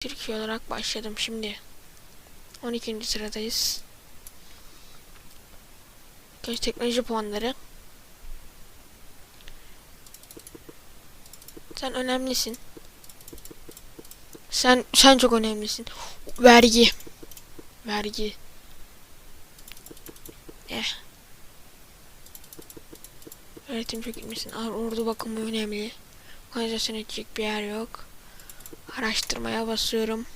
Türkiye olarak başladım şimdi. 12. sıradayız. Genç teknoloji puanları. Sen önemlisin. Sen sen çok önemlisin. Vergi. Vergi. Eh. Öğretim çok gitmesin. Ordu bakımı önemli. Organizasyon edecek bir yer yok. Araştırmaya basıyorum.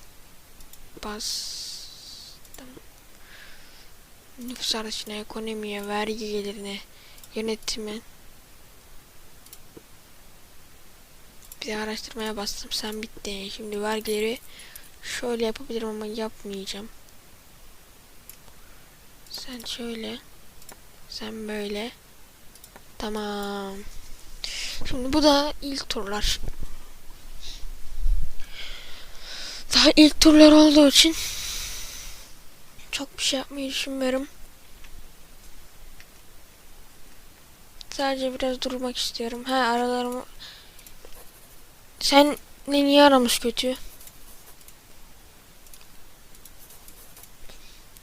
Bastım. Nüfus artışına, ekonomiye, vergi gelirine, yönetime. Bir araştırmaya bastım. Sen bitti. Şimdi vergileri şöyle yapabilirim ama yapmayacağım. Sen şöyle. Sen böyle. Tamam. Şimdi bu da ilk turlar. Daha ilk turlar olduğu için çok bir şey yapmayı düşünmüyorum. Sadece biraz durmak istiyorum. Ha aralarımı... Sen ne niye aramış kötü?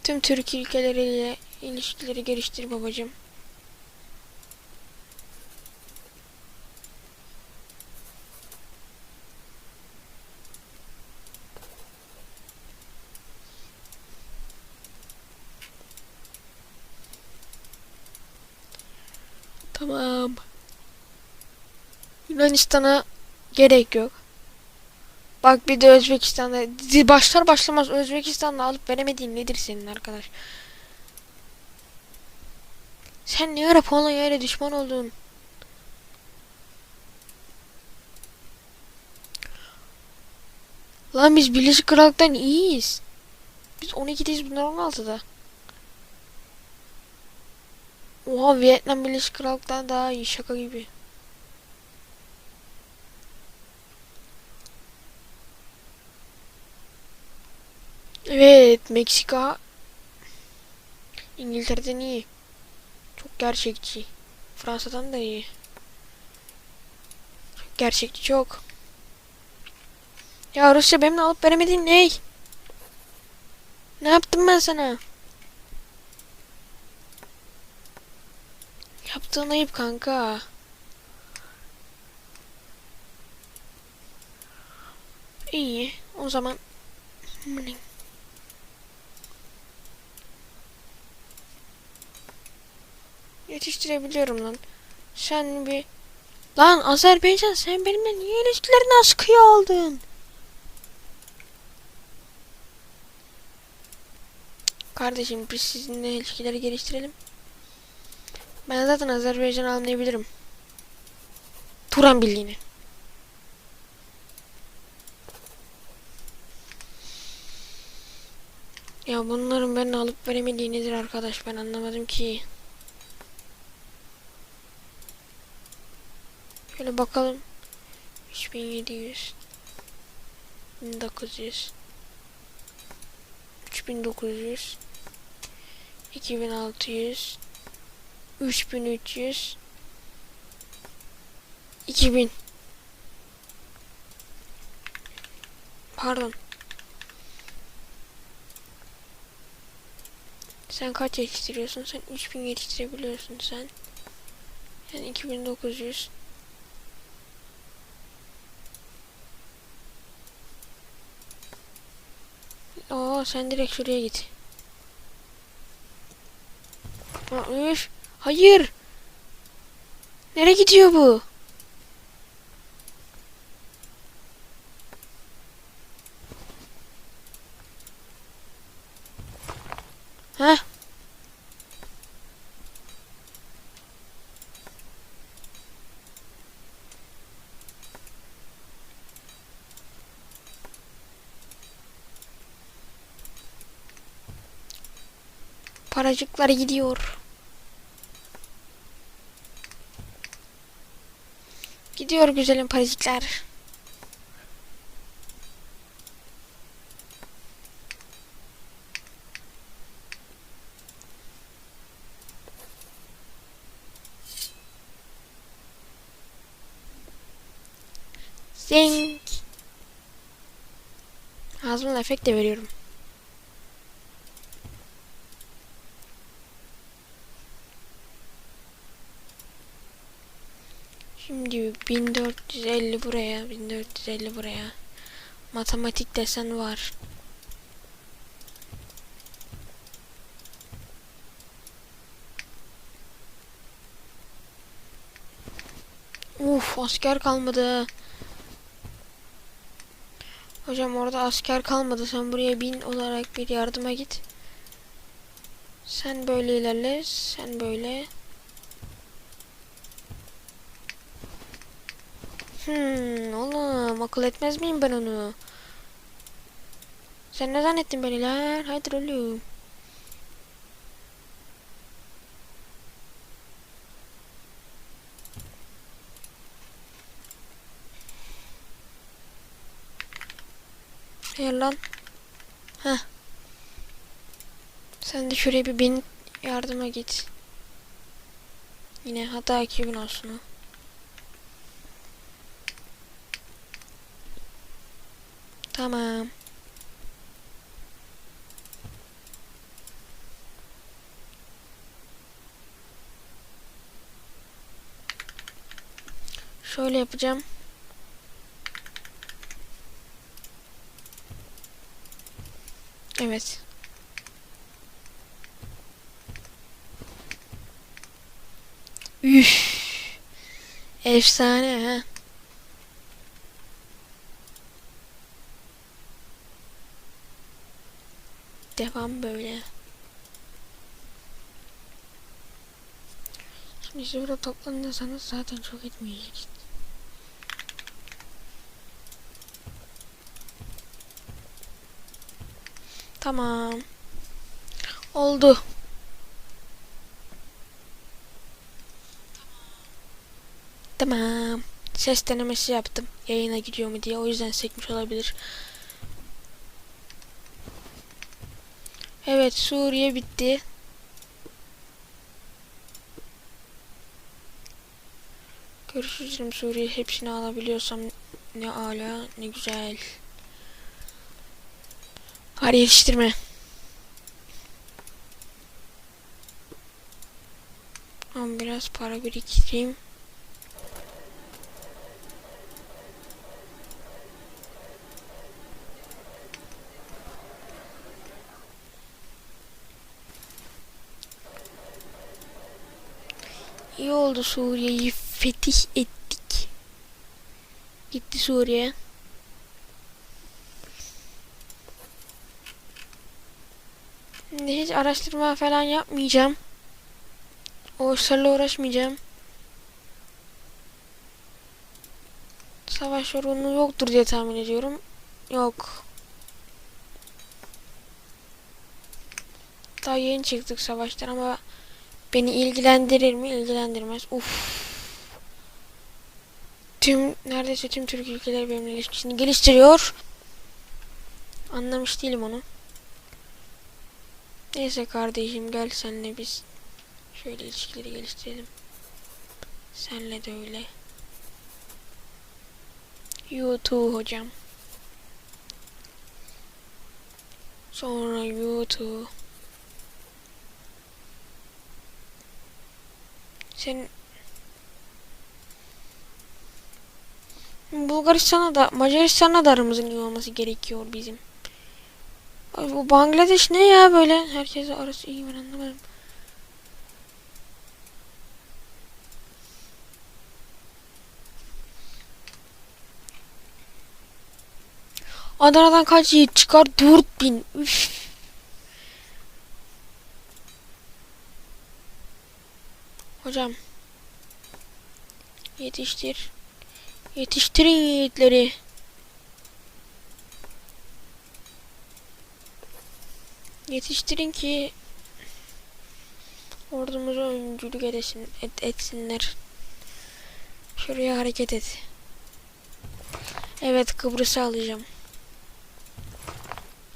Tüm Türk ülkeleriyle ilişkileri geliştir babacığım. Tamam. Yunanistan'a gerek yok. Bak bir de Özbekistan'da başlar başlamaz Özbekistan'da alıp veremediğin nedir senin arkadaş? Sen niye ara Polonya'ya öyle düşman oldun? Lan biz Birleşik Krallık'tan iyiyiz. Biz 12'deyiz bunlar 16'da. Oha Vietnam Birleşik Krallık'tan daha iyi şaka gibi. Evet Meksika İngiltere'den iyi. Çok gerçekçi. Fransa'dan da iyi. Gerçekçi çok. Ya Rusya benimle alıp veremediğin ne? Ne yaptım ben sana? Yaptığın ayıp kanka. İyi. O zaman yetiştirebiliyorum lan. Sen bir Lan Azerbaycan sen benimle niye ilişkilerini askıya aldın? Kardeşim biz sizinle ilişkileri geliştirelim. Ben zaten Azerbaycan anlayabilirim. Turan Birliği'ni. Ya bunların ben alıp veremediği nedir arkadaş ben anlamadım ki. Şöyle bakalım. 3700 1900 3900 2600 3300 2000 Pardon. Sen kaç yetiştiriyorsun? Sen 3000 yetiştirebiliyorsun sen. Yani 2900 Oo sen direkt şuraya git. Aa, üf. Hayır. Nereye gidiyor bu? Heh. Paracıklar gidiyor. Gidiyor güzelim paracıklar. Zing. Ağzımla efekt de veriyorum. Şimdi 1450 buraya, 1450 buraya. Matematik desen var. Uf asker kalmadı. Hocam orada asker kalmadı. Sen buraya bin olarak bir yardıma git. Sen böyle ilerle. Sen böyle. Hmm, oğlum akıl etmez miyim ben onu? Sen ne zannettin beni lan? Haydi oğlum. Hayır lan. Heh. Sen de şuraya bir bin yardıma git. Yine iki gün olsun o. Tamam. Şöyle yapacağım. Evet. Üf. Efsane ha. Devam böyle. Şimdi siz burada toplanırsanız zaten çok etmeyecek. Tamam. Oldu. Tamam. Ses denemesi yaptım. Yayına gidiyor mu diye. O yüzden sekmiş olabilir. Evet Suriye bitti. Görüşürüz Suriye. Hepsini alabiliyorsam ne ala ne güzel. Hadi yetiştirme. Ama biraz para biriktireyim. İyi oldu Suriye'yi fetih ettik. Gitti Suriye. Şimdi hiç araştırma falan yapmayacağım. O işlerle uğraşmayacağım. Savaş sorunu yoktur diye tahmin ediyorum. Yok. Daha yeni çıktık savaştan ama beni ilgilendirir mi? İlgilendirmez. Uf. Tüm neredeyse tüm Türk ülkeleri benimle ilişkisini geliştiriyor. Anlamış değilim onu. Neyse kardeşim gel senle biz şöyle ilişkileri geliştirelim. Senle de öyle. YouTube hocam. Sonra YouTube. Sen Bulgaristan'a da Macaristan'a da aramızın iyi olması gerekiyor bizim. Ay bu Bangladeş ne ya böyle? Herkese arası iyi ben anlamadım. Adana'dan kaç yiğit çıkar? 4000. Üf. Hocam. Yetiştir. Yetiştirin yiğitleri. Yetiştirin ki ordumuza öncülük edesin, et, etsinler. Şuraya hareket et. Evet Kıbrıs'ı alacağım.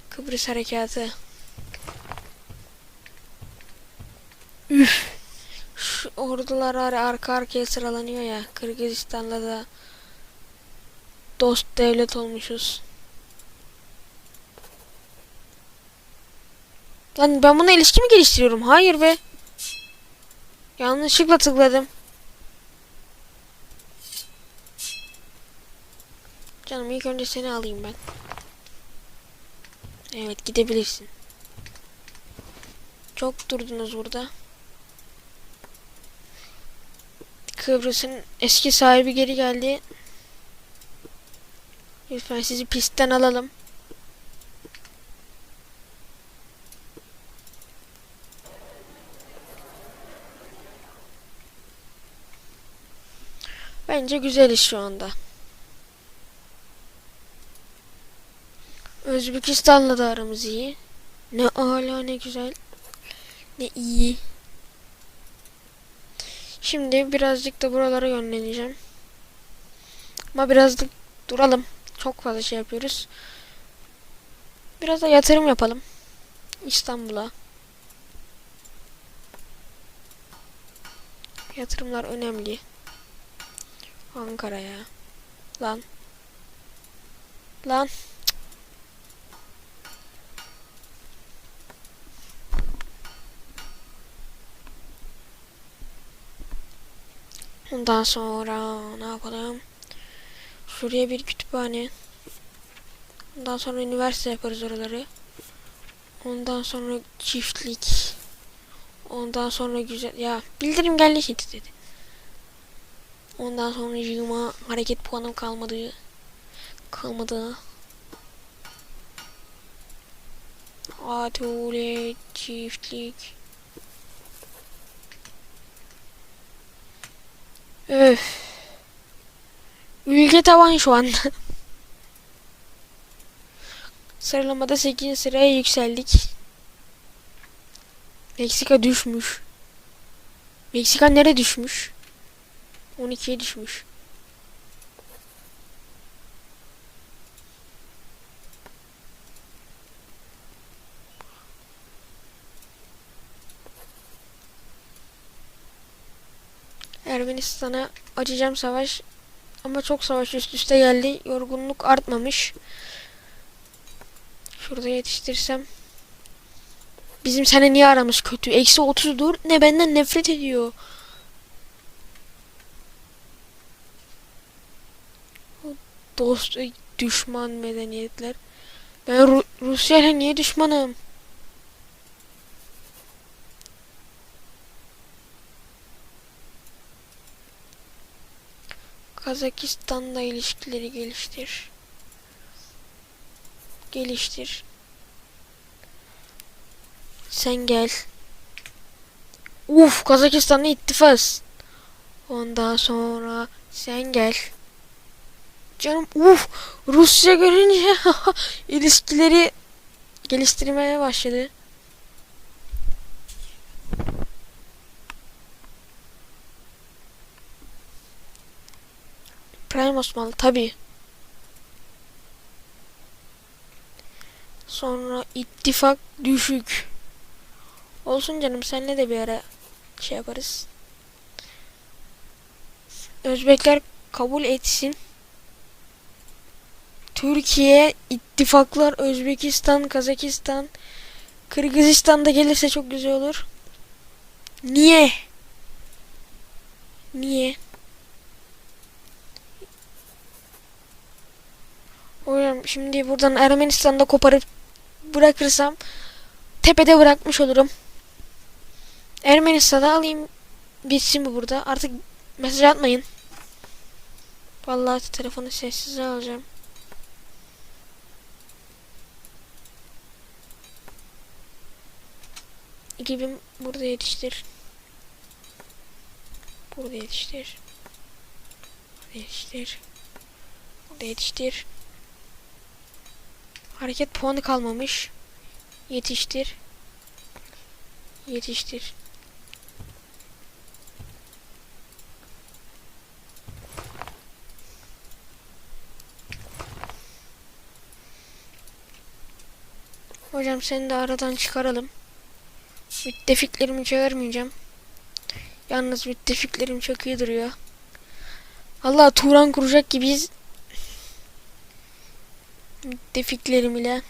Kıbrıs harekatı. Üf. Şu ordular ar- arka arkaya sıralanıyor ya. Kırgızistan'la da dost devlet olmuşuz. Lan ben buna ilişki mi geliştiriyorum? Hayır be. Yanlışlıkla tıkladım. Canım ilk önce seni alayım ben. Evet gidebilirsin. Çok durdunuz burada. Kıbrıs'ın eski sahibi geri geldi. Lütfen sizi pistten alalım. Bence güzeliz şu anda. Özbekistan'la da aramız iyi. Ne ala ne güzel. Ne iyi. Şimdi birazcık da buralara yönleneceğim. Ama birazcık duralım. Çok fazla şey yapıyoruz. Biraz da yatırım yapalım. İstanbul'a. Yatırımlar önemli. Ankara'ya. Lan. Lan. Ondan sonra ne yapalım? Şuraya bir kütüphane. Ondan sonra üniversite yaparız oraları. Ondan sonra çiftlik. Ondan sonra güzel ya bildirim geldi şimdi dedi. Ondan sonra yığıma hareket puanım kalmadı. Kalmadı. Atölye çiftlik. Öf. Ülke tavan şu anda. Sıralamada 8. sıraya yükseldik. Meksika düşmüş. Meksika nere düşmüş? 12'ye düşmüş. Ermenistan'a açacağım savaş. Ama çok savaş üst üste geldi. Yorgunluk artmamış. Şurada yetiştirsem. Bizim sene niye aramız kötü? Eksi 30 dur. Ne benden nefret ediyor. Dost, düşman medeniyetler. Ben Ru Rusya ile niye düşmanım? Kazakistan'la ilişkileri geliştir. Geliştir. Sen gel. Uf Kazakistan'la ittifaz. Ondan sonra sen gel. Canım uf Rusya görünce ilişkileri geliştirmeye başladı. Prime Osmanlı tabi. Sonra ittifak düşük. Olsun canım senle de bir ara şey yaparız. Özbekler kabul etsin. Türkiye, ittifaklar, Özbekistan, Kazakistan, Kırgızistan da gelirse çok güzel olur. Niye? Niye? Hocam şimdi buradan Ermenistan'da koparıp bırakırsam tepede bırakmış olurum. Ermenistan'da alayım bitsin bu burada. Artık mesaj atmayın. Vallahi telefonu sessize alacağım. Ekibim burada yetiştir. Burada yetiştir. Burada yetiştir. Burada yetiştir. Hareket puanı kalmamış. Yetiştir. Yetiştir. Hocam seni de aradan çıkaralım. Müttefiklerimi çağırmayacağım. Yalnız müttefiklerim çok iyi duruyor. Allah Turan kuracak gibiyiz. Müttefiklerim ile.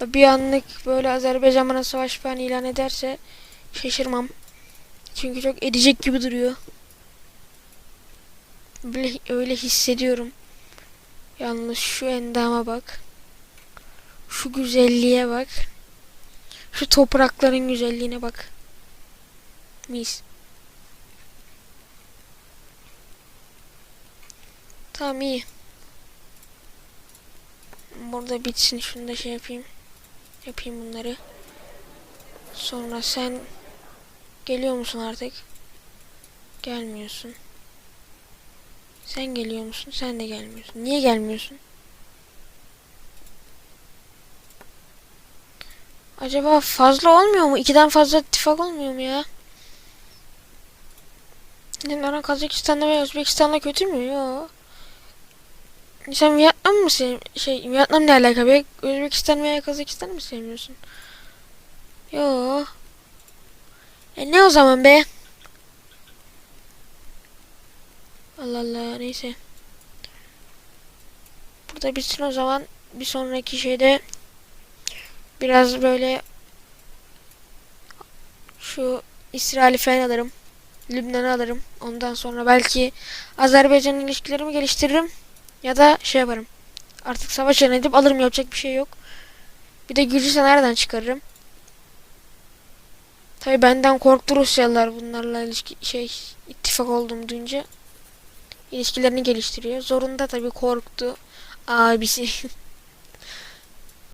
bir anlık böyle Azerbaycan bana savaş falan ilan ederse şaşırmam. Çünkü çok edecek gibi duruyor. Bile öyle hissediyorum. Yalnız şu endama bak. Şu güzelliğe bak. Şu toprakların güzelliğine bak. Mis. Tamam iyi. Burada bitsin. Şunu da şey yapayım. Yapayım bunları. Sonra sen geliyor musun artık? Gelmiyorsun. Sen geliyor musun? Sen de gelmiyorsun. Niye gelmiyorsun? Acaba fazla olmuyor mu? İkiden fazla ittifak olmuyor mu ya? Benim aran Kazakistan'la ve Özbekistan'la kötü mü? Yok. Sen Vietnam mı sev şey Vietnam ne alaka be? Özbekistan veya Kazakistan mı sevmiyorsun? Yo. E ne o zaman be? Allah Allah neyse. Burada bitsin o zaman. Bir sonraki şeyde biraz böyle şu İsrail'i falan alırım. Lübnan'ı alırım. Ondan sonra belki Azerbaycan ilişkilerimi geliştiririm. Ya da şey yaparım. Artık savaş ilan edip alırım yapacak bir şey yok. Bir de Gürcistan'ı nereden çıkarırım? Tabi benden korktu Rusyalılar bunlarla ilişki şey ittifak olduğumu duyunca ilişkilerini geliştiriyor. Zorunda tabi korktu abisi.